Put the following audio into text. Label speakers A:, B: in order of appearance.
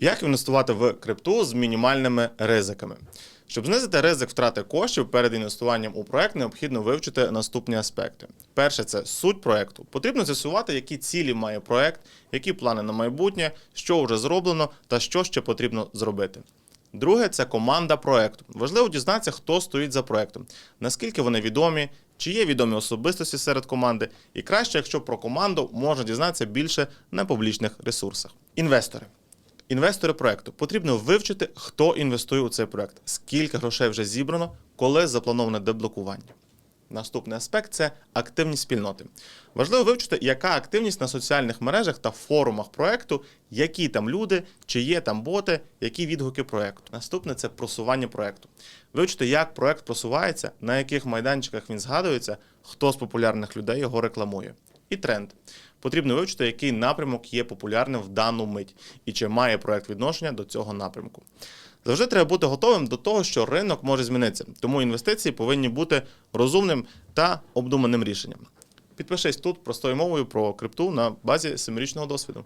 A: Як інвестувати в крипту з мінімальними ризиками? Щоб знизити ризик втрати коштів перед інвестуванням у проект, необхідно вивчити наступні аспекти. Перше це суть проекту. Потрібно з'ясувати, які цілі має проект, які плани на майбутнє, що вже зроблено та що ще потрібно зробити. Друге це команда проекту. Важливо дізнатися, хто стоїть за проектом, наскільки вони відомі, чи є відомі особистості серед команди, і краще, якщо про команду можна дізнатися більше на публічних ресурсах. Інвестори. Інвестори проекту потрібно вивчити, хто інвестує у цей проект, скільки грошей вже зібрано, коли заплановане деблокування. Наступний аспект це активність спільноти. Важливо вивчити, яка активність на соціальних мережах та форумах проекту, які там люди, чи є там боти, які відгуки проекту. Наступне це просування проекту. Вивчити, як проект просувається, на яких майданчиках він згадується, хто з популярних людей його рекламує. І тренд. Потрібно вивчити, який напрямок є популярним в дану мить, і чи має проект відношення до цього напрямку. Завжди треба бути готовим до того, що ринок може змінитися, тому інвестиції повинні бути розумним та обдуманим рішенням. Підпишись тут простою мовою про крипту на базі семирічного досвіду.